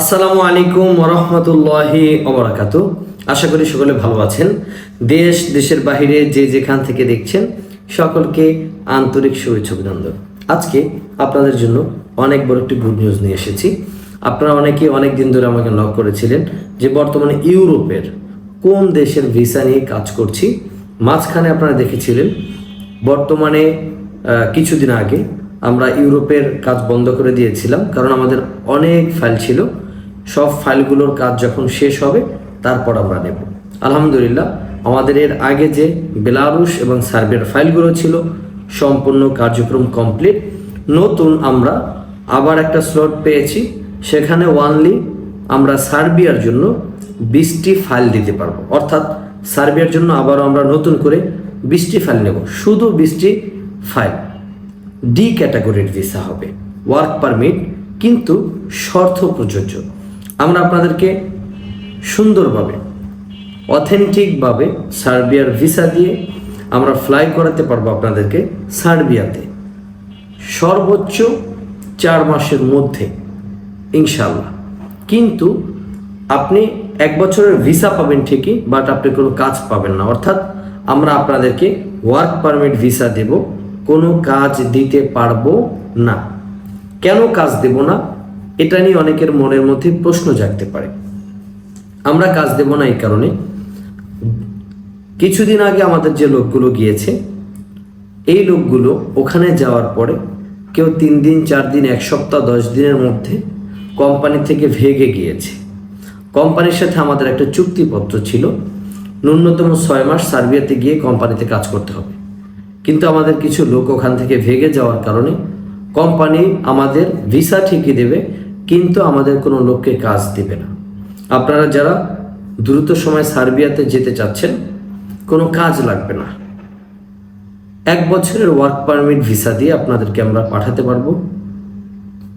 আসসালামু আলাইকুম ওরহমতুল্লাহি ওবরাকাতু। আশা করি সকলে ভালো আছেন। দেশ, দেশের বাহিরে যে যেখান থেকে দেখছেন, সকলকে আন্তরিক শুভেচ্ছা অভিনন্দন। আজকে আপনাদের জন্য অনেক বড় একটি গুড নিউজ নিয়ে এসেছি। আপনারা অনেকে অনেক দিন ধরে আমাকে নক করেছিলেন যে বর্তমানে ইউরোপের কোন দেশের ভিসা নিয়ে কাজ করছি। মাঝখানে আপনারা দেখেছিলেন, বর্তমানে কিছুদিন আগে আমরা ইউরোপের কাজ বন্ধ করে দিয়েছিলাম। কারণ আমাদের অনেক ফাইল ছিল সব ফাইলগুলোর কাজ যখন শেষ হবে, তারপর আমরা নেব। আলহামদুলিল্লাহ, আমাদের এর আগে যে বেলারুশ এবং সার্বিয়ার ফাইলগুলো ছিল, সম্পূর্ণ কার্যক্রম কমপ্লিট। নতুন আমরা আবার একটা স্লট পেয়েছি, সেখানে ওয়ানলি আমরা সার্বিয়ার জন্য বিশটি ফাইল দিতে পারব। অর্থাৎ সার্বিয়ার জন্য আবারও আমরা নতুন করে বিশটি ফাইল নেব। শুধু বিশটি ফাইল। ডি ক্যাটাগরির ভিসা হবে। ওয়ার্ক পারমিট, কিন্তু শর্ত প্রযোজ্য। আমরা আপনাদেরকে সুন্দরভাবে অথেন্টিকভাবে সার্বিয়ার ভিসা দিয়ে আমরা ফ্লাই করাতে পারব আপনাদেরকে সার্বিয়াতে। সর্বোচ্চ চার মাসের মধ্যে ইনশাল্লাহ কিন্তু আপনি এক বছরের ভিসা পাবেন ঠিকই বাট আপনি কোনো কাজ পাবেন না। অর্থাৎ আমরা আপনাদেরকে ওয়ার্ক পারমিট ভিসা দেব, কোনো কাজ দিতে পারব না। কেন কাজ দেব না? এটা নিয়ে অনেকের মনের মধ্যে প্রশ্ন জাগতে পারে। আমরা কাজ দেব না এই কারণে। কিছুদিন আগে আমাদের যে লোকগুলো গিয়েছে, এই লোকগুলো ওখানে যাওয়ার পরে কেউ তিন দিন, চার দিন, এক সপ্তাহ, দশ দিনের মধ্যে কোম্পানি থেকে ভেগে গিয়েছে। কোম্পানির সাথে আমাদের একটা চুক্তিপত্র ছিল, ন্যূনতম ছয় মাস সার্বিয়াতে গিয়ে কোম্পানিতে কাজ করতে হবে। কিন্তু আমাদের কিছু লোক ওখান থেকে ভেগে যাওয়ার কারণে কোম্পানি আমাদের ভিসা ঠিকই দেবে কিন্তু আমাদের কোনো লোককে কাজ দেবে না। আপনারা যারা দ্রুত সময় সার্বিয়াতে যেতে চাচ্ছেন, কোনো কাজ লাগবে না। এক বছরের ওয়ার্ক পারমিট ভিসা দিয়ে আপনাদেরকে আমরা পাঠাতে পারব।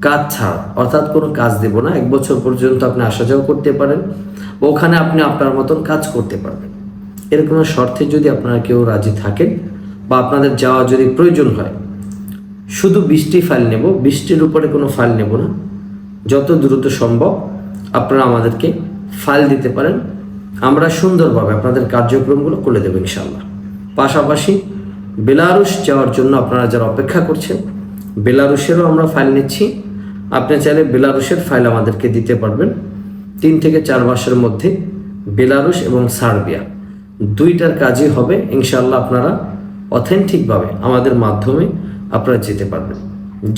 কাজ ছাড়া, অর্থাৎ কোনো কাজ দেব না। এক বছর পর্যন্ত আপনি আসা যাওয়া করতে পারেন। ওখানে আপনি আপনার মতন কাজ করতে পারবেন। এরকম শর্তে যদি আপনারা কেউ রাজি থাকেন বা আপনাদের যাওয়া যদি প্রয়োজন হয়, শুধু বৃষ্টি ফাইল নেব। বৃষ্টির উপরে কোনো ফাইল নেব না। যত দ্রুত সম্ভব আপনারা আমাদেরকে ফাইল দিতে পারেন। আমরা সুন্দরভাবে আপনাদের কার্যক্রমগুলো করে দেবো ইনশাল্লাহ পাশাপাশি বেলারুশ যাওয়ার জন্য আপনারা যারা অপেক্ষা করছেন, বেলারুশেরও আমরা ফাইল নিচ্ছি। আপনি চাইলে বেলারুশের ফাইল আমাদেরকে দিতে পারবেন। তিন থেকে চার মাসের মধ্যে বেলারুশ এবং সার্বিয়া দুইটার কাজই হবে। ইনশাল্লাহ আপনারা অথেন্টিকভাবে আমাদের মাধ্যমে আপনারা যেতে পারবেন।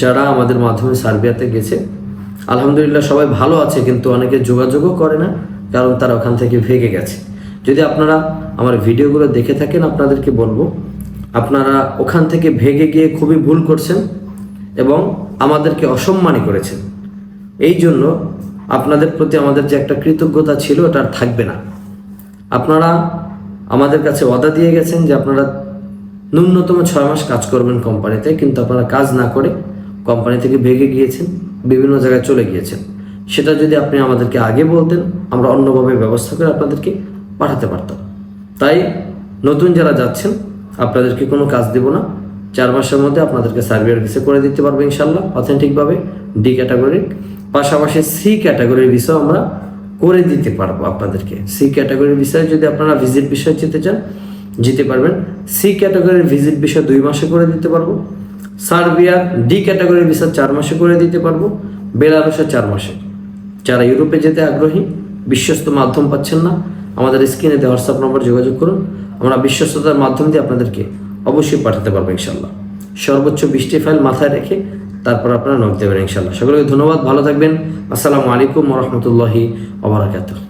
যারা আমাদের মাধ্যমে সার্বিয়াতে গেছে আলহামদুলিল্লাহ সবাই ভালো আছে, কিন্তু অনেকে যোগাযোগও করে না, কারণ তারা ওখান থেকে ভেগে গেছে। যদি আপনারা আমার ভিডিওগুলো দেখে থাকেন, আপনাদেরকে বলব, আপনারা ওখান থেকে ভেগে গিয়ে খুবই ভুল করছেন এবং আমাদেরকে অসম্মানী করেছেন। এই জন্য আপনাদের প্রতি আমাদের যে একটা কৃতজ্ঞতা ছিল ওটা আর থাকবে না। আপনারা আমাদের কাছে ওয়াদা দিয়ে গেছেন যে আপনারা ন্যূনতম ছয় মাস কাজ করবেন কোম্পানিতে, কিন্তু আপনারা কাজ না করে কোম্পানি থেকে ভেগে গিয়েছেন। বিভিন্ন জায়গায় চলে গিয়েছেন। সেটা যদি আপনি আমাদেরকে আগে বলতেন, আমরা অন্যভাবে ব্যবস্থা করে আপনাদেরকে পাঠাতে পারতাম। তাই নতুন যারা যাচ্ছেন, আপনাদেরকে কোনো কাজ দেব না। চার মাসের মধ্যে আপনাদেরকে সার্ভিয়ার ভিসা করে দিতে পারব ইনশাল্লাহ অথেন্টিকভাবে ডি ক্যাটাগরির পাশাপাশি সি ক্যাটাগরির ভিসাও আমরা করে দিতে পারব আপনাদেরকে। সি ক্যাটাগরির বিষয়ে যদি আপনারা ভিজিট বিষয়ে যেতে চান, যেতে পারবেন। সি ক্যাটাগরির ভিজিট বিষয় দুই মাসে করে দিতে পারব। সার্বিয়ার ডি ক্যাটাগরির ভিসা চার মাসে করে দিতে পারব বেলারুসে চার মাসে। যারা ইউরোপে যেতে আগ্রহী, বিশ্বস্ত মাধ্যম পাচ্ছেন না, আমাদের স্ক্রিনে দেওয়া হোয়াটসঅ্যাপ নম্বর যোগাযোগ করুন। আমরা বিশ্বস্ততার মাধ্যম দিয়ে আপনাদেরকে অবশ্যই পাঠাতে পারব ইনশাল্লাহ সর্বোচ্চ বৃষ্টি ফাইল মাথায় রেখে তারপর আপনারা নক দেবেন ইনশাল্লাহ সকলকে ধন্যবাদ, ভালো থাকবেন। আসসালামু আলাইকুম রহমতুল্লাহি ওবরাকাতুহ